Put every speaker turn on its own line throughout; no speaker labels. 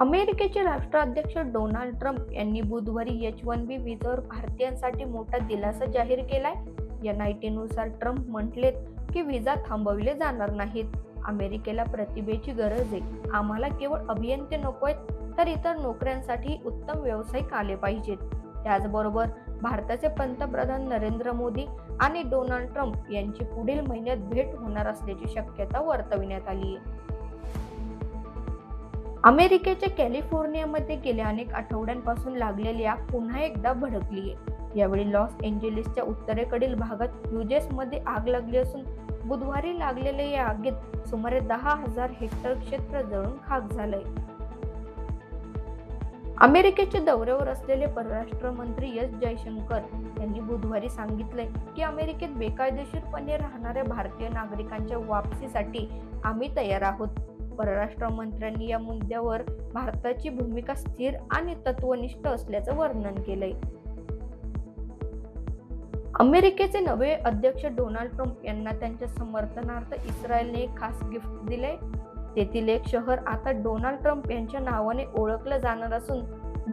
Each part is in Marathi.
अमेरिकेचे राष्ट्राध्यक्ष डोनाल्ड ट्रम्प यांनी बुधवारी एच वन बी विजावर भारतीयांसाठी मोठा दिलासा जाहीर केलाय. एन आय टीनुसार ट्रम्प म्हटलेत की विजा थांबविले जाणार नाहीत. अमेरिकेला प्रतिभेची गरज आहे. आम्हाला केवळ अभियंते नको आहेत तर इतर नोकऱ्यांसाठी उत्तम व्यावसायिक आले पाहिजेत. त्याचबरोबर भारताचे पंतप्रधान नरेंद्र मोदी आणि डोनाल्ड ट्रम्प यांची पुढील महिन्यात भेट होणार असल्याची शक्यता वर्तविण्यात आली आहे अमेरिकेच्या कॅलिफोर्नियामध्ये गेल्या अनेक आठवड्यांपासून लागलेली आग पुन्हा एकदा भडकली आहे. यावेळी लॉस एंजेलिसच्या उत्तरेकडील भागात युजेसमध्ये आग लागली असून बुधवारी लागलेल्या या आगीत सुमारे दहा हजार हेक्टर क्षेत्र जळून खाक झालंय. अमेरिकेच्या दौऱ्यावर असलेले परराष्ट्र मंत्री एस जयशंकर यांनी बुधवारी सांगितलंय की अमेरिकेत बेकायदेशीरपणे राहणाऱ्या भारतीय नागरिकांच्या वापसीसाठी आम्ही तयार आहोत. परराष्ट्र मंत्र्यांनी या मुद्द्यावर भारताची भूमिका स्थिर आणि तत्वनिष्ठ असल्याचं वर्णन केलंय. अमेरिकेचे नवे अध्यक्ष डोनाल्ड ट्रम्प यांना त्यांच्या समर्थनार्थ इस्रायलने एक खास गिफ्ट दिले तेथील एक शहर आता डोनाल्ड ट्रम्प यांच्या नावाने ओळखलं जाणार असून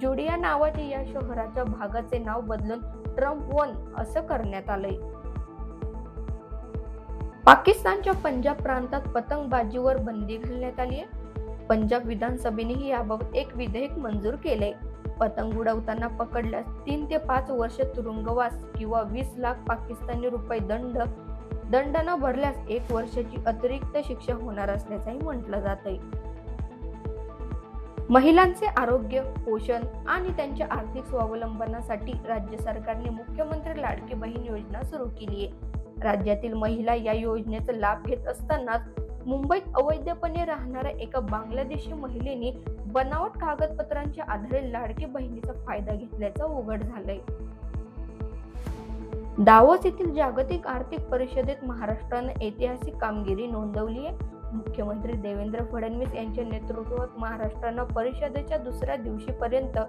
जुडिया नावाचे या शहराच्या भागाचे नाव बदलून ट्रम्प वन असं करण्यात आलंय. पाकिस्तानच्या पंजाब प्रांतात पतंगबाजीवर बंदी घालण्यात आली आहे. पंजाब विधानसभेनेही याबाबत एक विधेयक मंजूर केले पतंग उडवताना पकडल्यास तीन ते पाच वर्ष तुरुंगवास किंवा वीस लाख पाकिस्तानी रुपये दंड दंड न भरल्यास एक वर्षाची अतिरिक्त शिक्षा होणार असल्याचंही म्हटलं जात आहे महिलांचे आरोग्य पोषण आणि त्यांच्या आर्थिक स्वावलंबनासाठी राज्य सरकारने मुख्यमंत्री लाडकी बहीण योजना सुरू केली आहे. राज्यातील महिला या योजनेचा लाभ घेत असतानाच मुंबईत अवैधपणे राहणाऱ्या एका बांगलादेशी महिलेने बनावट कागदपत्रांच्या आधारे लाडकी बहिणीचा फायदा घेतल्याचं उघड झालंय. दावोस येथील जागतिक आर्थिक परिषदेत महाराष्ट्रानं ऐतिहासिक कामगिरी नोंदवली आहे. मुख्यमंत्री देवेंद्र फडणवीस यांच्या नेतृत्वात महाराष्ट्रानं परिषदेच्या दुसऱ्या दिवशीपर्यंत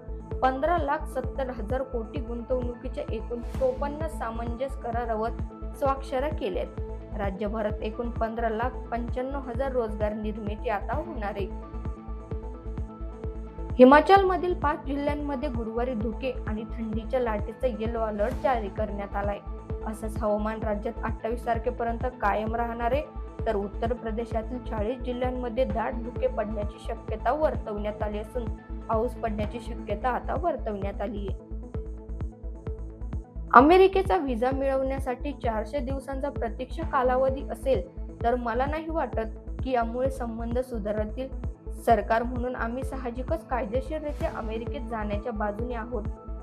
पंधरा लाख सत्तर हजार कोटी गुंतवणुकीच्या एकूण चोपन्न सामंजस्य करारावर स्वाक्षऱ्या केल्यात राज्यभरात एकूण पंधरा लाख पंच्याण्णव हजार रोजगार निर्मिती आता होणार आहे. हिमाचलमधील पाच जिल्ह्यांमध्ये गुरुवारी धुके आणि थंडीच्या लाटेचा येलो अलर्ट जारी करण्यात आलाय. असंच हवामान राज्यात अठ्ठावीस तारखेपर्यंत कायम राहणार आहे. तर उत्तर प्रदेशातील चाळीस जिल्ह्यांमध्ये दाट धुके पडण्याची शक्यता वर्तवण्यात आली असून पाऊस पडण्याची शक्यता आता वर्तवण्यात आली आहे अमेरिकेचा व्हिसा मिळवण्यासाठी चारशे दिवसांचा प्रतीक्षा कालावधी असेल तर मला नाही वाटत की यामुळे संबंध सुधारतील. सरकार म्हणून आम्ही साहजिकच कायदेशीररित्या अमेरिकेत जाण्याच्या बाजूने आहोत.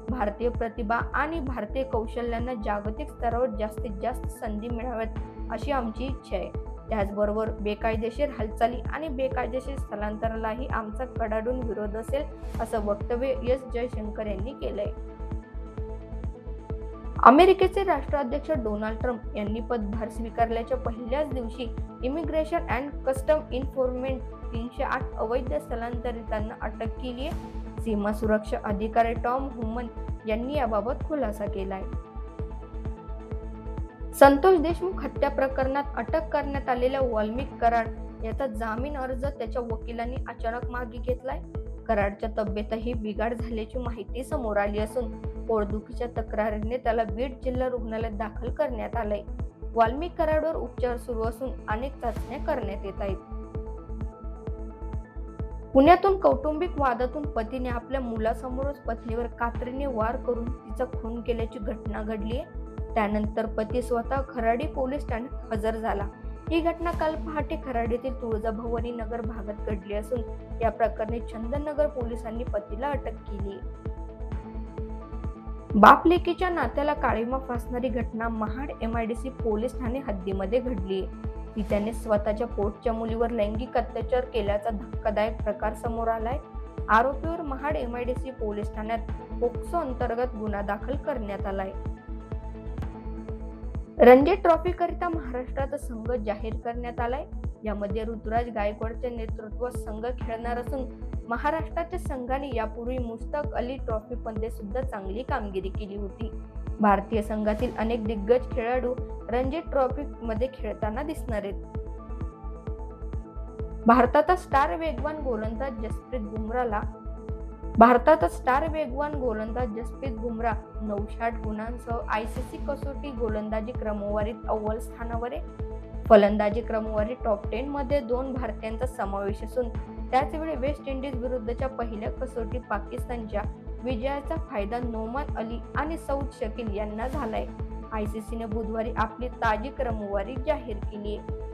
भारतीय प्रतिभा आणि भारतीय कौशल्यांना जागतिक स्तरावर जास्तीत जास्त संधी मिळाव्यात अशी आमची इच्छा आहे. त्याचबरोबर बेकायदेशीर हालचाली आणि बेकायदेशीर स्थलांतरालाही आमचा कडाडून विरोध असेल असं वक्तव्य एस. जयशंकर यांनी केलंय. अमेरिकेचे राष्ट्राध्यक्ष डोनाल्ड ट्रम्प यांनी पदभार स्वीकारल्याच्या पहिल्याच दिवशी इमिग्रेशन अँड कस्टम इन्फोर्मेंट तीनशे आठ अवैध स्थलांतरितांना अटक केली आहे. सीमा सुरक्षा अधिकारी टॉम हुमन यांनी याबाबत खुलासा केलाय. संतोष देशमुख हत्या प्रकरणात अटक करण्यात आलेल्या वाल्मिक कराड याचा जामीन अर्ज त्याच्या वकिलांनी अचानक मागे घेतलाय. कराडच्या तब्येतही बिघाड झाल्याची माहिती समोर आली असून पोटदुखीच्या तक्रारीने त्याला बीड जिल्हा रुग्णालयात दाखल करण्यात आलंय. वाल्मिक कराडवर उपचार सुरू असून अनेक चाचण्या करण्यात येत आहेत. पुण्यातून कौटुंबिक वादातून पतीने आपल्या मुलासमोरच पत्नीवर कात्रीने वार करून तिचा खून केल्याची घटना घडली आहे त्यानंतर पती स्वतः खराडी पोलीस ठाण्यात हजर झाला. ही घटना काल पहाटे खराडीतील तुळजाभवानी नगर भागात घडली असून या प्रकरणी चंदननगर पोलिसांनी पतीला अटक केली. बापलेकीच्या नात्याला काळीमा फासणारी घटना महाड एमआयडीसी पोलीस ठाणे हद्दीमध्ये घडली. ती त्याने स्वतःच्या पोटच्या मुलीवर लैंगिक अत्याचार केल्याचा धक्कादायक प्रकार समोर आलाय. आरोपीवर महाड एमआयडीसी पोलीस ठाण्यात पोक्सो अंतर्गत गुन्हा दाखल करण्यात आलाय. रणजी ट्रॉफी करिता महाराष्ट्राचा संघ जाहीर करण्यात आलाय. यामध्ये ऋतुराज गायकवाडच्या नेतृत्वात संघ खेळणार असून महाराष्ट्राच्या संघाने यापूर्वी मुश्ताक अली ट्रॉफी मध्ये सुद्धा चांगली कामगिरी केली होती. भारतीय संघातील अनेक दिग्गज खेळाडू रणजी ट्रॉफी मध्ये खेळताना दिसणार आहेत. भारताचा स्टार वेगवान गोलंदाज जसप्रीत बुमराला भारताचा स्टार वेगवान गोलंदाज जसप्रीत बुमराह नवशाट गुणांसह आय सी सी कसोटी गोलंदाजी क्रमवारीत अव्वल स्थानावर आहे. फलंदाजी क्रमवारी टॉप टेन मध्ये दोन भारतीयांचा समावेश असून त्याचवेळी वेस्ट इंडिज विरुद्धच्या पहिल्या कसोटी पाकिस्तानच्या विजयाचा फायदा नोमान अली आणि सौद शकील यांना झालाय. आयसीसीने बुधवारी आपली ताजी क्रमवारी जाहीर केली आहे.